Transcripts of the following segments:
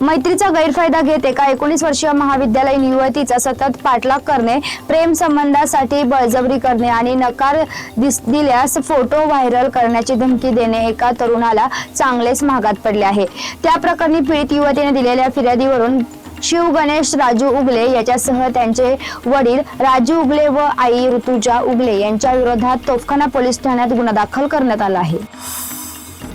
मैत्रीचा गैरफायदा घेत एका एकोणीस वर्षीय महाविद्यालयीन युवतीचा सतत पाठलाग करणे प्रेम संबंधासाठी बळजबरी करणे आणि नकार दिस दिल्यास फोटो व्हायरल करण्याची धमकी देणे एका तरुणाला चांगलेच महागात पडले आहे. त्या प्रकरणी पीडित युवतीने दिलेल्या फिर्यादीवरून शिव गणेश राजू उगले याच्यासह त्यांचे वडील राजू उगले व आई ऋतुजा उगले यांच्या विरोधात तोफखाना पोलीस ठाण्यात गुन्हा दाखल करण्यात आला आहे.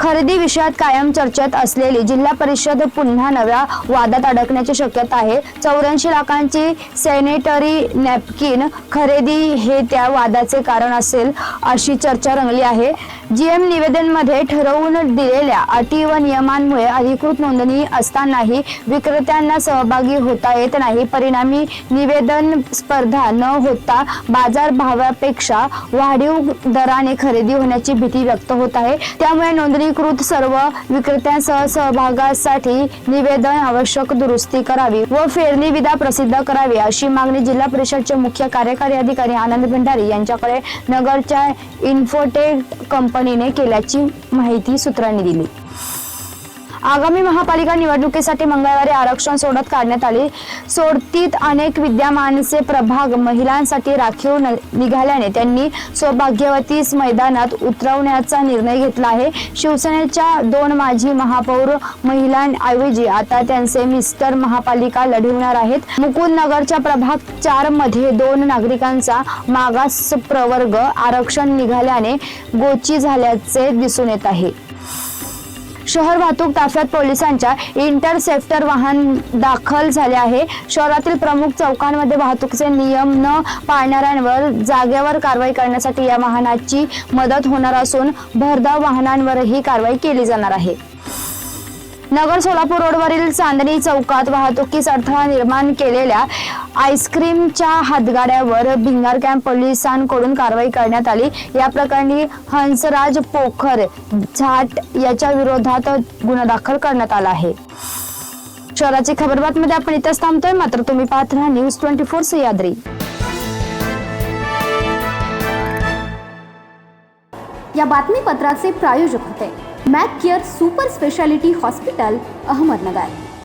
खरेदी विषयात कायम चर्चेत असलेली जिल्हा परिषद पुन्हा नव्या वादात अडकण्याची शक्यता आहे. चौऱ्याऐंशी लाखांची सॅनिटरी नॅपकिन खरेदी हे त्या वादाचे कारण असेल अशी चर्चा रंगली आहे. जीएम निवेदनमध्ये ठरवून दिलेल्या अटी व नियमांमुळे अधिकृत नोंदणी असतानाही विक्रेत्यांना सहभागी होता येत नाही. परिणामी निवेदन स्पर्धा न होता बाजार भावापेक्षा वाढीव दराने खरेदी होण्याची भीती व्यक्त होत आहे. त्यामुळे नोंदणीकृत सर्व विक्रेत्यांसह सहभागासाठी निवेदन आवश्यक दुरुस्ती करावी व फेरणी विधा प्रसिद्ध करावी अशी मागणी जिल्हा परिषदचे मुख्य कार्यकारी अधिकारी आनंद भंडारी यांच्याकडे नगरच्या इन्फोटेक कंपनी कंपनीने केल्याची माहिती सूत्रांनी दिली. आगामी महापालिका निवडणुकीसाठी मंगळवारी आरक्षण सोडत काढण्यात आली. सोडतीत अनेक विद्यमानचे प्रभाग महिलांसाठी राखीव न- निघाल्याने त्यांनी सौभाग्यवतीस मैदानात उतरवण्याचा निर्णय घेतला आहे. शिवसेनेच्या दोन माजी महापौर महिलांऐवजी आता त्यांचे मिस्टर महापालिका लढवणार आहेत. मुकुंद नगरच्या प्रभाग चारमध्ये दोन नागरिकांचा मागास प्रवर्ग आरक्षण निघाल्याने गोची झाल्याचे दिसून येत आहे. शहर वाहतूक ताफ्यात पोलिसांच्या इंटरसेप्टर वाहन दाखल झाले आहे. शहरातील प्रमुख चौकांमध्ये वाहतुकीचे नियम न पाळणाऱ्यांवर जागेवर कारवाई करण्यासाठी या वाहनाची मदत होणार असून भरधाव वाहनांवरही कारवाई केली जाणार आहे. नगर सोलापूर रोडवरील चांदणी चौकात वाहतुकीस अडथळा निर्माण केलेल्या आईस्क्रीमच्या हातगाड्यावर भिंगार कॅम्प पोलिसांकडून कारवाई करण्यात आली. या प्रकरणी हंसराज पोखर झाट याच्या विरोधात गुन्हा दाखल करण्यात आला आहे. शहराची खबर बातमध्ये आपण इथंच थांबतोय. मात्र तुम्ही पाहत राहा न्यूज ट्वेंटी फोर सह्याद्री या बातमीपत्राचे प्रायोजक होते. Mac Care super speciality hospital Ahmednagar.